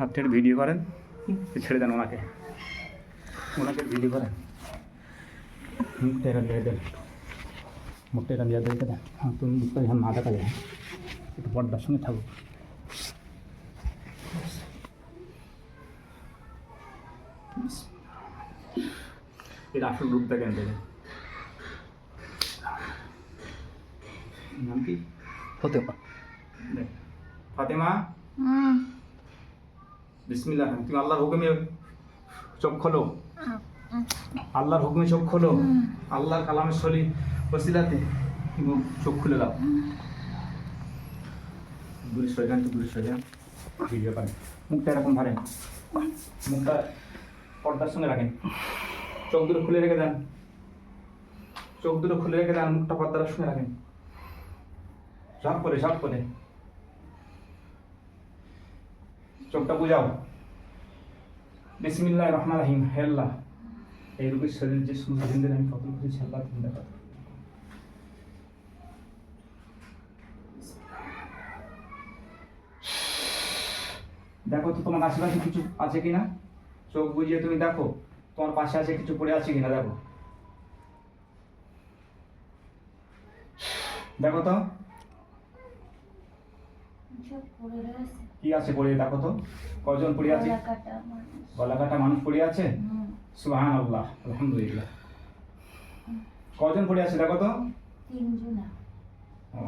আপনি একটা ভিডিও করেন। ছেড়ে দেন ওনাকে। ওনাকে ভিডিও করেন। মুখটা এরা দিয়ে দেন। মুখটা দিয়ে দেখে দেন। হ্যাঁ তুমি মুখটা না দেখা যায় একটু পর্দার সঙ্গে থাকুক। এর আসল রূপটা কেন দেবেন নাম কি? হতে পারে দেখ। বিসমিল্লাহ তুমি আল্লাহর হুকুমে চোখ খোলো। আল্লাহর হুকুমে চোখ খোলো। আল্লাহর কালামের সলি ওসিলাতে চোখ খুলে দাও। দূরে সরে যান দূরে সরে যান। ভিডিও পারেন মুখটা এরকম ধরেন। মুখটা পর্দার সঙ্গে রাখেন। চোখ দুটো খুলে রেখে দেন। চোখ দুটো খুলে রেখে দেন মুখটা পর্দার সঙ্গে রাখেন। ঝপ করে ঝপ করে। চোখটা বুঝাও। বিসমিল্লাহ রহমান রাহিম হেল্লা এই রোগীর শরীর যে সুন্দর দিন আমি কত খুঁজেছি আল্লাহ তুমি দেখো। দেখো তো তোমার আশেপাশে কিছু আছে কিনা? চোখ বুঝিয়ে তুমি দেখো, তোমার পাশে আছে কিছু পড়ে আছে কিনা, দেখো। দেখো তো। কি আছে পড়ে দেখো তো। কজন পড়ে আছে? গলা কাটা মানুষ। পড়ে আছে? সুহান আল্লাহ আলহামদুলিল্লাহ। কজন পড়ে আছে দেখো তো। তিনজনা। ও।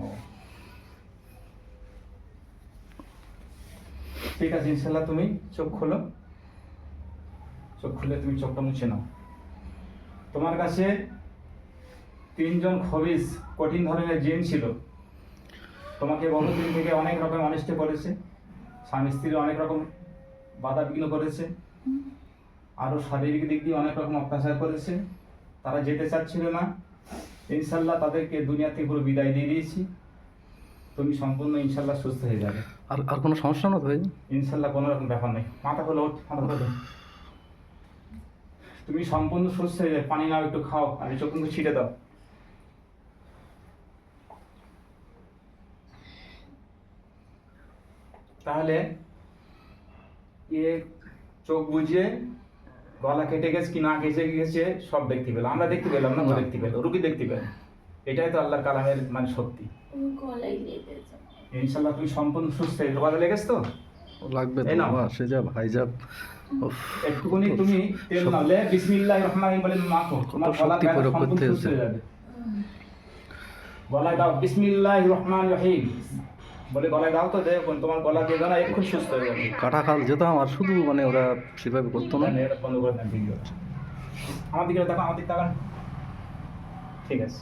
ঠিক আছে ইনশাল্লাহ তুমি চোখ খোলো। চোখ খুলে তুমি চোখটা মুছে নাও। তোমার কাছে তিনজন খবিস কঠিন ধরনের জিন ছিল। তোমাকে বহুদিন থেকে অনেক রকম অনিষ্ট করেছে স্বামী স্ত্রী অনেক রকম বাধা বিঘ্ন করেছে। আরও শারীরিক দিক দিয়ে অনেক রকম অত্যাচার করেছে। তারা যেতে চাচ্ছিল না। ইনশাল্লাহ তাদেরকে দুনিয়া থেকে পুরো বিদায় দিয়ে দিয়েছি। তুমি সম্পূর্ণ ইনশাল্লাহ সুস্থ হয়ে যাবে। আর আর কোনো সমস্যা না ভাই? ইনশাল্লাহ কোনো রকম ব্যাপার নেই। মাথা খোলো মাথা খোলো। তুমি সম্পূর্ণ সুস্থ হয়ে যাবে। পানি নাও একটু খাও আর চোখ কিন্তু ছিটে দাও। তাহলে এ চোখ বুঝিয়ে গলা কেটে গেছে কি না কেটে গেছে সব দেখতে পেলাম। আমরা দেখতে পেলাম না ও দেখতে পেল রুগী দেখতে পেলাম এটাই তো আল্লাহর কালামের মানে সত্যি। ইনশাল্লাহ তুমি সম্পূর্ণ সুস্থ হয়ে গলা লেগেছে তো? লাগবে তো এই সে যা ভাই যা একটুখানি তুমি তেল নালে বিসমিল্লাহ রহমান বলে মাখো তোমার গলা সম্পূর্ণ সুস্থ হয়ে যাবে। গলায় দাও বিসমিল্লাহ রহমান রহিম। বলে গলায় দাও তো দেখ তোমার গলা দিয়ে দাও না এক্ষুনি সুস্থ হয়ে যাবে। কাটা খাল যেতাম আর শুধু মানে ওরা সেভাবে করতো না। ভিডিও। আমার দিকে দেখো আমার দিকে তাকান। ঠিক আছে।